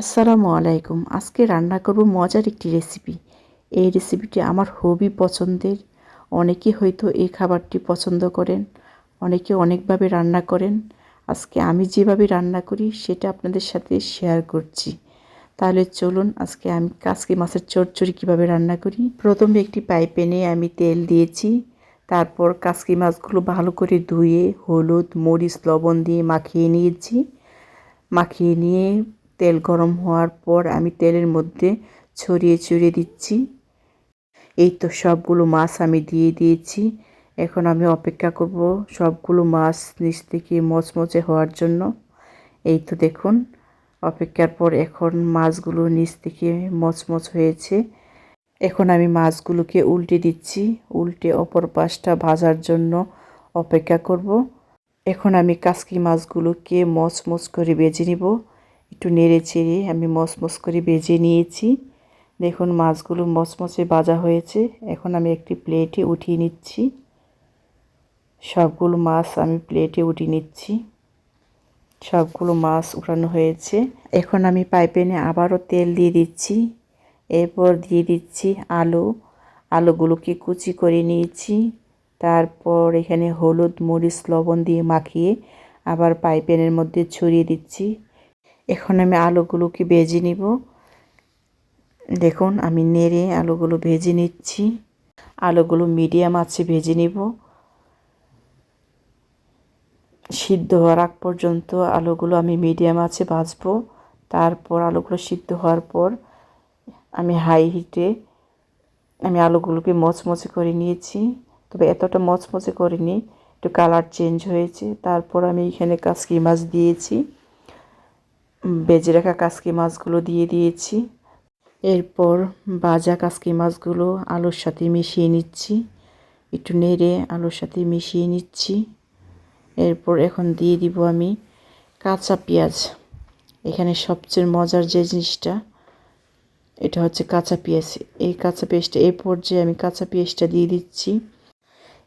আসসালামু আলাইকুম। আজকে রান্না করব মজার একটি রেসিপি। এই রেসিপিটি আমার হবি পছন্দের। অনেকে হয়তো এই খাবারটি পছন্দ করেন, অনেকে অনেকভাবে রান্না করেন। আজকে আমি যেভাবে রান্না করি সেটা আপনাদের সাথে শেয়ার করছি। তাহলে চলুন আজকে আমি কাসকি মাছের চচ্চড়ি কীভাবে রান্না করি। প্রথমে একটি পাইপেনে আমি তেল দিয়েছি। তারপর কাসকি মাছগুলো ভালো করে ধুয়ে, হলুদ, মরিচ, লবণ দিয়ে মাখিয়ে নিয়েছি। মাখিয়ে নিয়ে তেল গরম হওয়ার পর আমি তেলের মধ্যে ছড়িয়ে ছড়িয়ে দিচ্ছি। এই তো সবগুলো মাছ আমি দিয়ে দিয়েছি। এখন আমি অপেক্ষা করব সবগুলো মাছ নিচ থেকে মচমচে হওয়ার জন্য। এই তো দেখুন, অপেক্ষার পর এখন মাছগুলো নিচ থেকে মচমচ হয়েছে। এখন আমি মাছগুলোকে উল্টে দিচ্ছি। উল্টে অপর পাশটা ভাজার জন্য অপেক্ষা করব। এখন আমি কাসকি মাছগুলোকে মচমচ করে বেজে নিব। একটু নেড়ে চেড়ে আমি মচমচ করে বেজে নিয়েছি। দেখুন, মাছগুলো মচমচে ভাজা হয়েছে। এখন আমি একটি প্লেটে উঠিয়ে নিচ্ছি। সবগুলো মাছ আমি প্লেটে উঠিয়ে নিচ্ছি। সবগুলো মাছ উঠানো হয়েছে। এখন আমি পাইপেনে আবারও তেল দিয়ে দিচ্ছি। এরপর দিয়ে দিচ্ছি আলু। আলুগুলোকে কুচি করে নিয়েছি। তারপর এখানে হলুদ, মরিচ, লবণ দিয়ে মাখিয়ে আবার পাইপেনের মধ্যে ছড়িয়ে দিচ্ছি। এখন আমি আলুগুলোকে ভেজে নিব। দেখুন, আমি নেড়ে আলুগুলো ভেজে নিচ্ছি। আলুগুলো মিডিয়াম আছে ভেজে নিব। সিদ্ধ হওয়ার আগ পর্যন্ত আলুগুলো আমি মিডিয়াম আছে ভাজবো। তারপর আলুগুলো সিদ্ধ হওয়ার পর আমি হাই হিটে আমি আলুগুলোকে মচমচে করে নিয়েছি। তবে এতটা মচমচে করিনি, একটু কালার চেঞ্জ হয়েছে। তারপর আমি এখানে কাসকি মাছ দিয়েছি। বেজে রাখা কাসকি মাছগুলো দিয়ে দিয়েছি। এরপর বাজা কাসকি মাছগুলো আলুর সাথে মিশিয়ে নিচ্ছি। একটু নেড়ে আলুর সাথে মিশিয়ে নিচ্ছি। এরপর এখন দিয়ে দিব আমি কাঁচা পেঁয়াজ। এখানে সবচেয়ে মজার যে জিনিসটা, এটা হচ্ছে কাঁচা পেঁয়াজ। এই কাঁচা পেঁয়াজটা, এই পর্যায়ে আমি কাঁচা পেঁয়াজটা দিয়ে দিচ্ছি।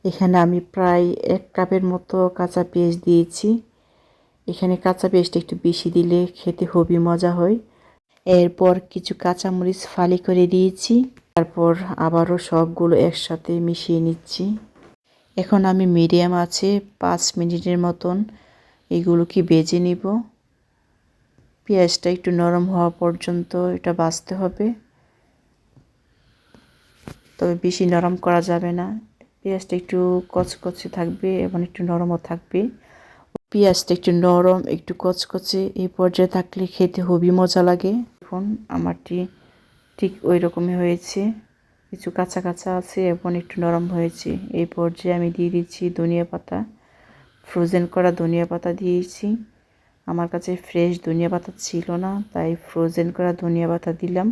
এখানে আমি প্রায় এক কাপের মতো কাঁচা পেঁয়াজ দিয়েছি। এখানে কাঁচা পেঁয়াজটা একটু বেশি দিলে খেতে খুবই মজা হয়। এরপর কিছু কাঁচামরিচ ফালি করে দিয়েছি। তারপর আবারও সবগুলো একসাথে মিশিয়ে নিচ্ছি। এখন আমি মিডিয়াম আছে, পাঁচ মিনিটের মতন এগুলোকে বেজে নিব। পেঁয়াজটা একটু নরম হওয়া পর্যন্ত এটা বাঁচতে হবে। তবে বেশি নরম করা যাবে না। পেঁয়াজটা একটু কচকচে থাকবে এবং একটু নরমও থাকবে। পেঁয়াজটা একটু নরম, একটু কচকচে এই পর্যায়ে থাকলে খেতে খুবই মজা লাগে। এখন আমারটি ঠিক ওই রকমই হয়েছে। কিছু কাঁচা কাঁচা আছে এবং একটু নরম হয়েছে। এই পর্যায়ে আমি দিয়ে দিচ্ছি ধনিয়া পাতা। ফ্রোজেন করা ধনিয়া পাতা দিয়েছি। আমার কাছে ফ্রেশ ধনিয়া পাতা ছিল না, তাই ফ্রোজেন করা ধনিয়া পাতা দিলাম।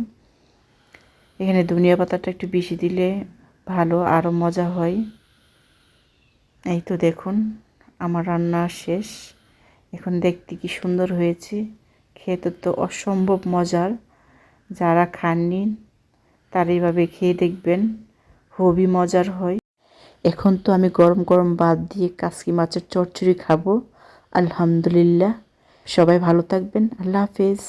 এখানে ধনিয়া পাতাটা একটু বেশি দিলে ভালো আরও মজা হয়। এই তো দেখুন। আমার রান্না শেষ। এখন দেখতে কি সুন্দর হয়েছে। খেতে তো অসম্ভব মজার। যারা খাননি, তারা এইভাবে খেয়ে দেখবেন, খুবই মজার হয়। এখন তো আমি গরম গরম বাদ দিয়ে কাসকি মাছের চচ্চড়ি খাব। আলহামদুলিল্লাহ। সবাই ভালো থাকবেন। আল্লাহ হাফেজ।